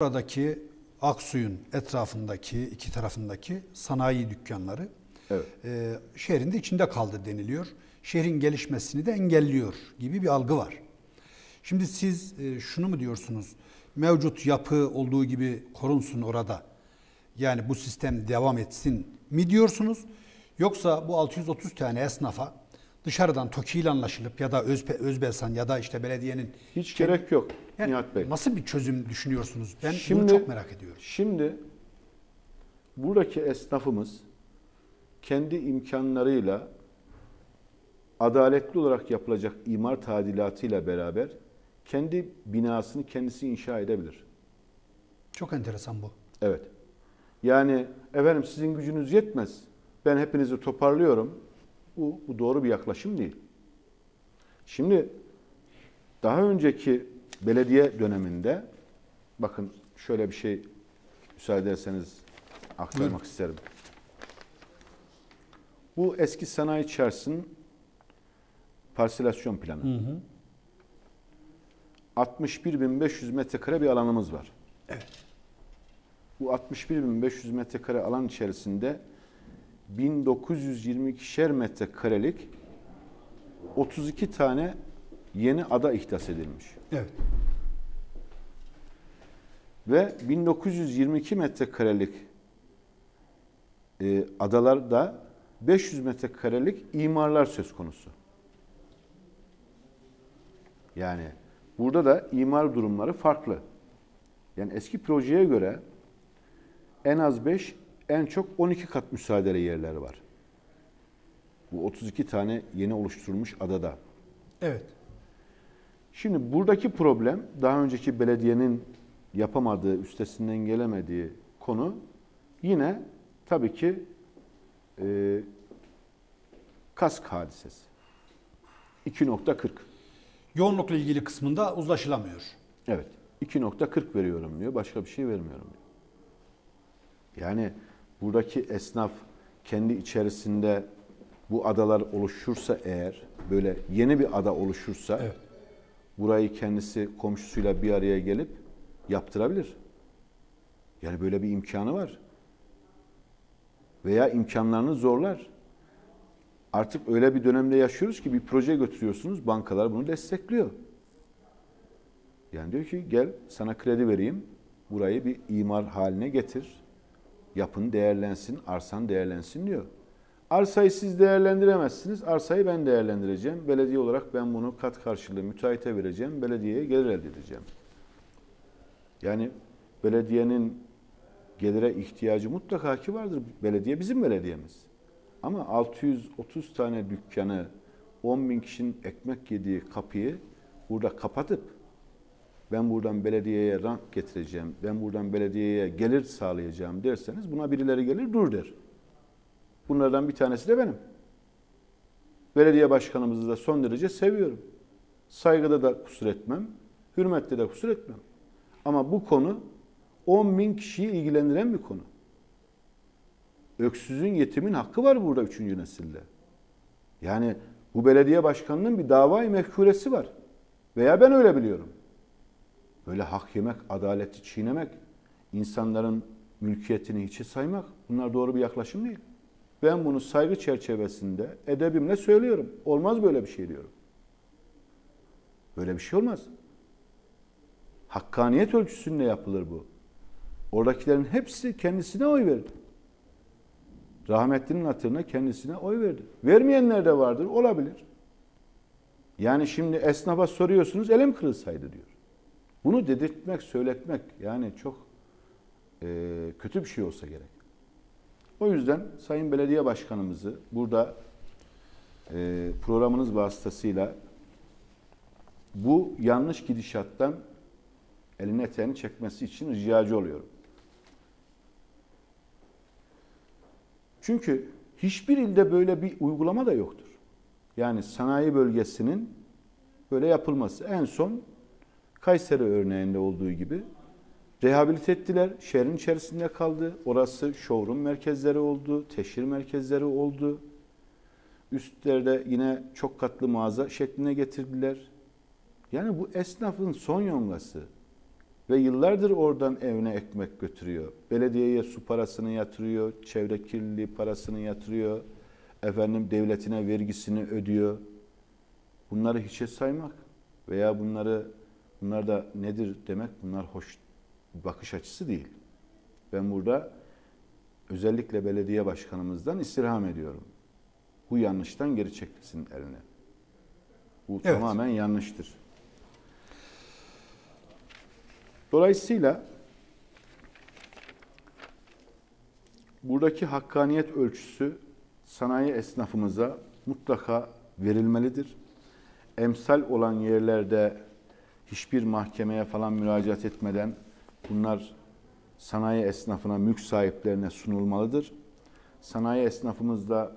Buradaki Aksuy'un etrafındaki, iki tarafındaki sanayi dükkanları Evet. e, şehrin de içinde kaldı deniliyor. Şehrin gelişmesini de engelliyor gibi bir algı var. Şimdi siz e, şunu mu diyorsunuz? Mevcut yapı olduğu gibi korunsun orada. Yani bu sistem devam etsin mi diyorsunuz? Yoksa bu 630 tane esnafa dışarıdan TOKİ ile anlaşılıp ya da Özbe, Özbelsan ya da işte belediyenin Hiç kendi- gerek yok Yani Nihat Bey. Nasıl bir çözüm düşünüyorsunuz? Ben bunu Şimdi- çok merak ediyorum. Şimdi buradaki esnafımız kendi imkanlarıyla adaletli olarak yapılacak imar tadilatıyla beraber kendi binasını kendisi inşa edebilir. Çok enteresan bu. Evet. Yani efendim sizin gücünüz yetmez. Ben hepinizi toparlıyorum. Bu, bu doğru bir yaklaşım değil. Şimdi daha önceki belediye döneminde bakın şöyle bir şey müsaade ederseniz aktarmak Buyurun. isterim. Bu eski sanayi çarşısının parselasyon planı. 61.500 metrekare bir alanımız var. Bu 61.500 metrekare alan içerisinde 1922'şer metrekarelik 32 tane yeni ada ihdas edilmiş. Evet. Ve 1922 metrekarelik e, adalarda 500 metrekarelik imarlar söz konusu. Yani burada da imar durumları farklı. Yani eski projeye göre en az 5, en çok 12 kat müsaadele yerleri var. Bu 32 tane yeni oluşturulmuş adada. Evet. Şimdi buradaki problem daha önceki belediyenin yapamadığı, üstesinden gelemediği konu yine tabii ki e, kask hadisesi. 2.40. Yoğunlukla ilgili kısmında uzlaşılamıyor. Evet. 2.40 veriyorum diyor. Başka bir şey vermiyorum diyor. Yani buradaki esnaf kendi içerisinde bu adalar oluşursa eğer, böyle yeni bir ada oluşursa Evet. burayı kendisi komşusuyla bir araya gelip yaptırabilir. Yani böyle bir imkanı var. Veya imkanlarını zorlar. Artık öyle bir dönemde yaşıyoruz ki bir proje götürüyorsunuz, bankalar bunu destekliyor. Yani diyor ki gel sana kredi vereyim, burayı bir imar haline getir. Yapın değerlensin, arsan değerlensin diyor. Arsayı siz değerlendiremezsiniz, arsayı ben değerlendireceğim. Belediye olarak ben bunu kat karşılığı müteahhite vereceğim, belediyeye gelir elde edeceğim. Yani belediyenin gelire ihtiyacı mutlaka ki vardır. Belediye bizim belediyemiz. Ama 630 tane dükkanı, 10 bin kişinin ekmek yediği kapıyı burada kapatıp ben buradan belediyeye rank getireceğim, ben buradan belediyeye gelir sağlayacağım derseniz buna birileri gelir dur der. Bunlardan bir tanesi de benim. Belediye başkanımızı da son derece seviyorum. Saygıda da kusur etmem, hürmette de kusur etmem. Ama bu konu 10 bin kişiyi ilgilendiren bir konu. Öksüzün yetimin hakkı var burada üçüncü nesilde. Yani bu belediye başkanının bir davayı mefkuresi var. Veya ben öyle biliyorum. Böyle hak yemek, adaleti çiğnemek, insanların mülkiyetini hiçe saymak bunlar doğru bir yaklaşım değil. Ben bunu saygı çerçevesinde edebimle söylüyorum. Olmaz böyle bir şey diyorum. Böyle bir şey olmaz. Hakkaniyet ölçüsünde yapılır bu. Oradakilerin hepsi kendisine oy verdi. Rahmetlinin hatırına kendisine oy verdi. Vermeyenler de vardır, olabilir. Yani şimdi esnafa soruyorsunuz, elim kırılsaydı diyor. Bunu dedirtmek, söyletmek yani çok e, kötü bir şey olsa gerek. O yüzden Sayın Belediye Başkanımızı burada e, programınız vasıtasıyla bu yanlış gidişattan elini eteğini çekmesi için ricacı oluyorum. Çünkü hiçbir ilde böyle bir uygulama da yoktur. Yani sanayi bölgesinin böyle yapılması. En son Kayseri örneğinde olduğu gibi rehabilite ettiler. Şehrin içerisinde kaldı. Orası showroom merkezleri oldu, teşhir merkezleri oldu. Üstlerde yine çok katlı mağaza şekline getirdiler. Yani bu esnafın son yongası. Ve yıllardır oradan evine ekmek götürüyor. Belediyeye su parasını yatırıyor, çevre kirliliği parasını yatırıyor. Efendim devletine vergisini ödüyor. Bunları hiçe saymak veya bunları bunlar da nedir demek bunlar hoş bir bakış açısı değil. Ben burada özellikle belediye başkanımızdan istirham ediyorum. Bu yanlıştan geri çekilsin eline. Bu Evet. tamamen yanlıştır. Dolayısıyla buradaki hakkaniyet ölçüsü sanayi esnafımıza mutlaka verilmelidir. Emsal olan yerlerde hiçbir mahkemeye falan müracaat etmeden bunlar sanayi esnafına, mülk sahiplerine sunulmalıdır. Sanayi esnafımız da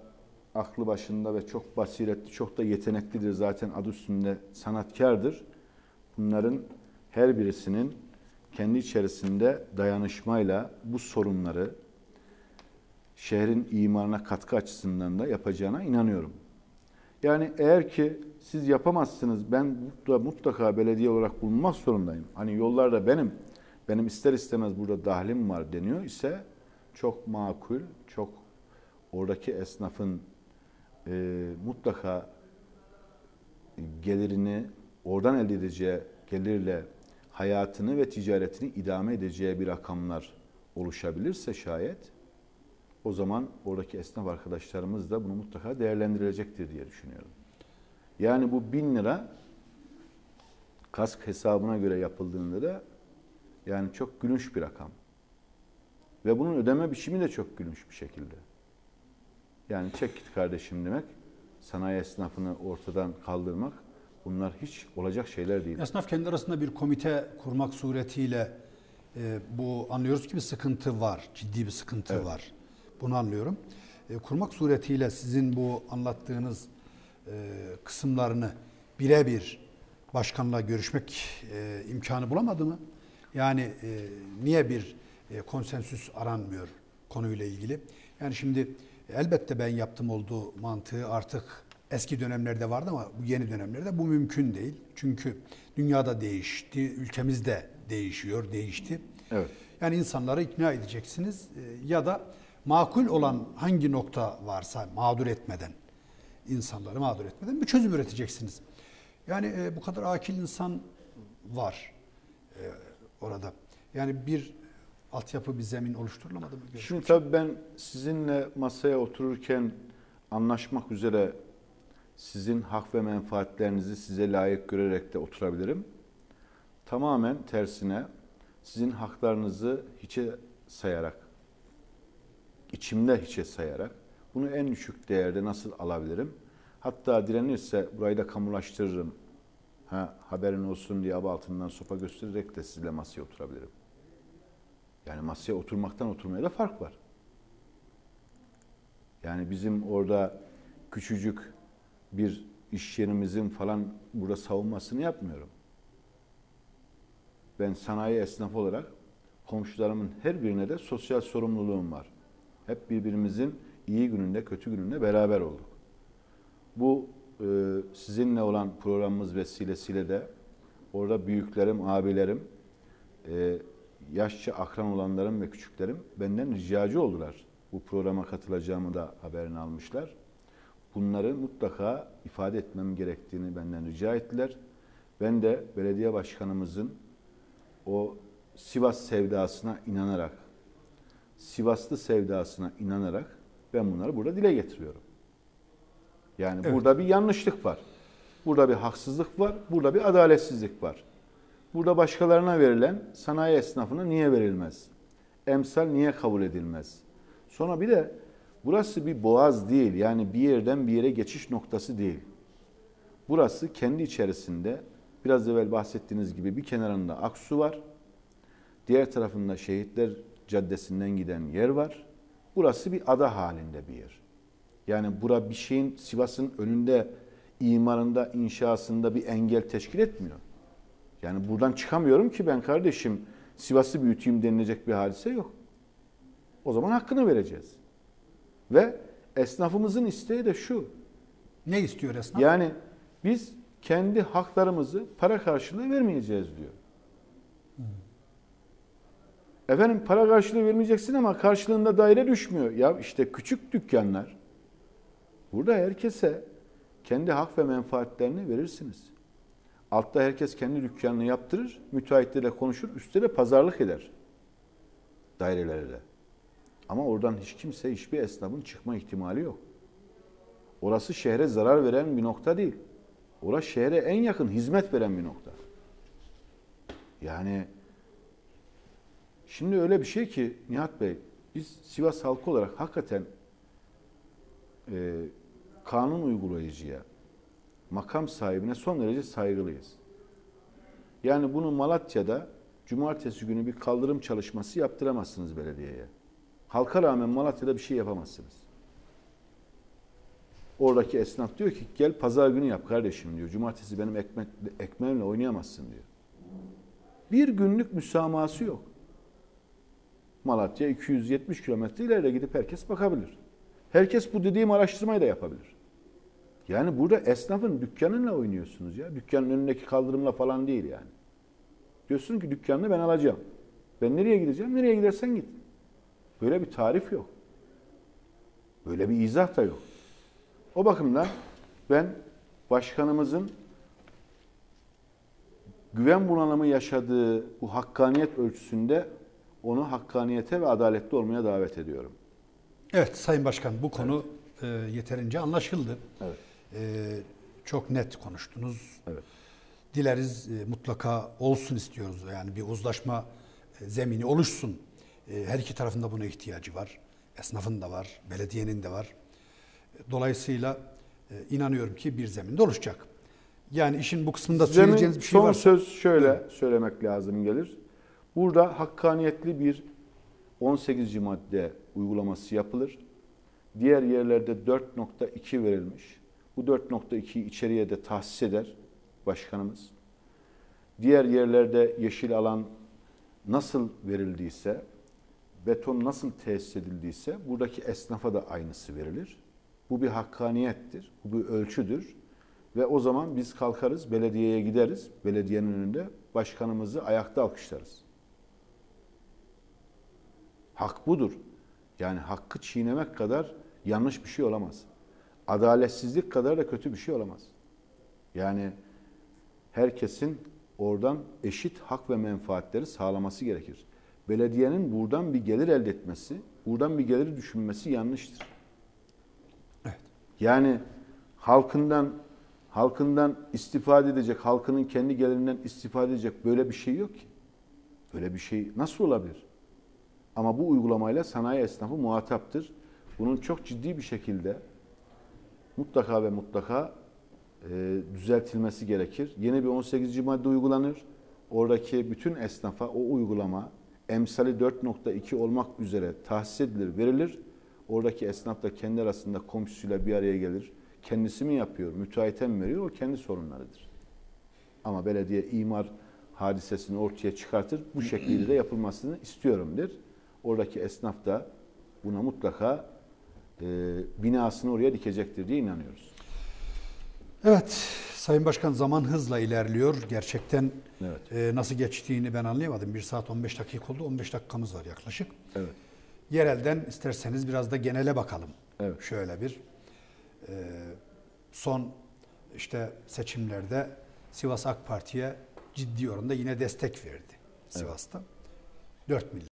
aklı başında ve çok basiretli, çok da yeteneklidir zaten adı üstünde sanatkardır. Bunların her birisinin kendi içerisinde dayanışmayla bu sorunları şehrin imarına katkı açısından da yapacağına inanıyorum. Yani eğer ki siz yapamazsınız, ben mutlaka belediye olarak bulunmak zorundayım. Hani yollarda benim, benim ister istemez burada dahlim var deniyor ise çok makul, çok oradaki esnafın e, mutlaka gelirini oradan elde edeceği gelirle hayatını ve ticaretini idame edeceği bir rakamlar oluşabilirse şayet o zaman oradaki esnaf arkadaşlarımız da bunu mutlaka değerlendirecektir diye düşünüyorum. Yani bu bin lira kask hesabına göre yapıldığında da yani çok gülünç bir rakam. Ve bunun ödeme biçimi de çok gülünç bir şekilde. Yani çek git kardeşim demek, sanayi esnafını ortadan kaldırmak bunlar hiç olacak şeyler değil. Esnaf kendi arasında bir komite kurmak suretiyle e, bu anlıyoruz ki bir sıkıntı var, ciddi bir sıkıntı Evet. var. Bunu anlıyorum. E, kurmak suretiyle sizin bu anlattığınız e, kısımlarını birebir başkanla görüşmek e, imkanı bulamadı mı? Yani e, niye bir e, konsensüs aranmıyor konuyla ilgili? Yani şimdi elbette ben yaptım olduğu mantığı artık eski dönemlerde vardı ama bu yeni dönemlerde bu mümkün değil. Çünkü dünyada değişti, ülkemiz de değişiyor, değişti. Evet. Yani insanları ikna edeceksiniz e, ya da makul olan hangi nokta varsa mağdur etmeden, insanları mağdur etmeden bir çözüm üreteceksiniz. Yani e, bu kadar akil insan var e, orada. Yani bir altyapı, bir zemin oluşturulamadı mı? Şimdi tabii ben sizinle masaya otururken anlaşmak üzere sizin hak ve menfaatlerinizi size layık görerek de oturabilirim. Tamamen tersine sizin haklarınızı hiçe sayarak, içimde hiçe sayarak bunu en düşük değerde nasıl alabilirim? Hatta direnirse burayı da kamulaştırırım. Ha, haberin olsun diye aba altından sopa göstererek de sizle masaya oturabilirim. Yani masaya oturmaktan oturmaya da fark var. Yani bizim orada küçücük bir iş yerimizin falan burada savunmasını yapmıyorum. Ben sanayi esnafı olarak komşularımın her birine de sosyal sorumluluğum var. Hep birbirimizin iyi gününde, kötü gününde beraber olduk. Bu e, sizinle olan programımız vesilesiyle de orada büyüklerim, abilerim, e, yaşça akran olanlarım ve küçüklerim benden ricacı oldular. Bu programa katılacağımı da haberini almışlar. Bunları mutlaka ifade etmem gerektiğini benden rica ettiler. Ben de belediye başkanımızın o Sivas sevdasına inanarak, Sivaslı sevdasına inanarak ben bunları burada dile getiriyorum. Yani Evet. burada bir yanlışlık var. Burada bir haksızlık var, burada bir adaletsizlik var. Burada başkalarına verilen sanayi esnafına niye verilmez? Emsal niye kabul edilmez? Sonra bir de burası bir boğaz değil. Yani bir yerden bir yere geçiş noktası değil. Burası kendi içerisinde biraz evvel bahsettiğiniz gibi bir kenarında Aksu var. Diğer tarafında Şehitler Caddesi'nden giden yer var. Burası bir ada halinde bir yer. Yani bura bir şeyin Sivas'ın önünde imarında, inşasında bir engel teşkil etmiyor. Yani buradan çıkamıyorum ki ben kardeşim Sivas'ı büyüteyim denilecek bir hadise yok. O zaman hakkını vereceğiz. Ve esnafımızın isteği de şu. Ne istiyor esnaf? Yani biz kendi haklarımızı para karşılığı vermeyeceğiz diyor. Efendim para karşılığı vermeyeceksin ama karşılığında daire düşmüyor. Ya işte küçük dükkanlar. Burada herkese kendi hak ve menfaatlerini verirsiniz. Altta herkes kendi dükkanını yaptırır, müteahhitle de konuşur, üstte de pazarlık eder dairelere de. Ama oradan hiç kimse, hiçbir esnafın çıkma ihtimali yok. Orası şehre zarar veren bir nokta değil. Orası şehre en yakın hizmet veren bir nokta. Yani şimdi öyle bir şey ki Nihat Bey, biz Sivas halkı olarak hakikaten e, kanun uygulayıcıya, makam sahibine son derece saygılıyız. Yani bunu Malatya'da cumartesi günü bir kaldırım çalışması yaptıramazsınız belediyeye. Halka rağmen Malatya'da bir şey yapamazsınız. Oradaki esnaf diyor ki gel pazar günü yap kardeşim diyor. Cumartesi benim ekmek, ekmeğimle oynayamazsın diyor. Bir günlük müsamahası yok. Malatya 270 kilometre ileride gidip herkes bakabilir. Herkes bu dediğim araştırmayı da yapabilir. Yani burada esnafın dükkanıyla oynuyorsunuz ya. Dükkanın önündeki kaldırımla falan değil yani. Diyorsun ki dükkanını ben alacağım. Ben nereye gideceğim? Nereye gidersen git. Böyle bir tarif yok. Böyle bir izah da yok. O bakımdan ben başkanımızın güven bunalımı yaşadığı bu hakkaniyet ölçüsünde onu hakkaniyete ve adaletli olmaya davet ediyorum. Evet Sayın Başkan bu konu e, yeterince anlaşıldı. Evet. E, çok net konuştunuz. Evet. Dileriz e, mutlaka olsun istiyoruz. Yani bir uzlaşma e, zemini oluşsun. E, her iki tarafında buna ihtiyacı var. Esnafın da var, belediyenin de var. Dolayısıyla e, inanıyorum ki bir zeminde oluşacak. Yani işin bu kısmında Zemin, söyleyeceğiniz bir şey son var. söz şöyle söylemek lazım gelir. Burada hakkaniyetli bir 18. madde uygulaması yapılır. Diğer yerlerde 4.2 verilmiş. Bu 4.2'yi içeriye de tahsis eder başkanımız. Diğer yerlerde yeşil alan nasıl verildiyse, beton nasıl tesis edildiyse buradaki esnafa da aynısı verilir. Bu bir hakkaniyettir, bu bir ölçüdür. Ve o zaman biz kalkarız, belediyeye gideriz, belediyenin önünde başkanımızı ayakta alkışlarız. Hak budur. Yani hakkı çiğnemek kadar yanlış bir şey olamaz. Adaletsizlik kadar da kötü bir şey olamaz. Yani herkesin oradan eşit hak ve menfaatleri sağlaması gerekir. Belediyenin buradan bir gelir elde etmesi, buradan bir gelir düşünmesi yanlıştır. Evet. Yani halkından halkından istifade edecek, halkının kendi gelirinden istifade edecek böyle bir şey yok ki. Böyle bir şey nasıl olabilir? Ama bu uygulamayla sanayi esnafı muhataptır. Bunun çok ciddi bir şekilde mutlaka ve mutlaka e, düzeltilmesi gerekir. Yeni bir 18. madde uygulanır. Oradaki bütün esnafa o uygulama emsali 4.2 olmak üzere tahsis edilir, verilir. Oradaki esnaf da kendi arasında komşusuyla bir araya gelir. Kendisi mi yapıyor, müteahhite mi veriyor? O kendi sorunlarıdır. Ama belediye imar hadisesini ortaya çıkartır. Bu şekilde de yapılmasını istiyorum der. Oradaki esnaf da buna mutlaka e, binasını oraya dikecektir diye inanıyoruz. Evet, Sayın Başkan zaman hızla ilerliyor. Gerçekten Evet. e, nasıl geçtiğini ben anlayamadım. 1 saat 15 dakika oldu, 15 dakikamız var yaklaşık. Evet. Yerelden isterseniz biraz da genele bakalım. Evet. Şöyle bir e, son işte seçimlerde Sivas AK Parti'ye ciddi oranda yine destek verdi Sivas'ta. 4 milyon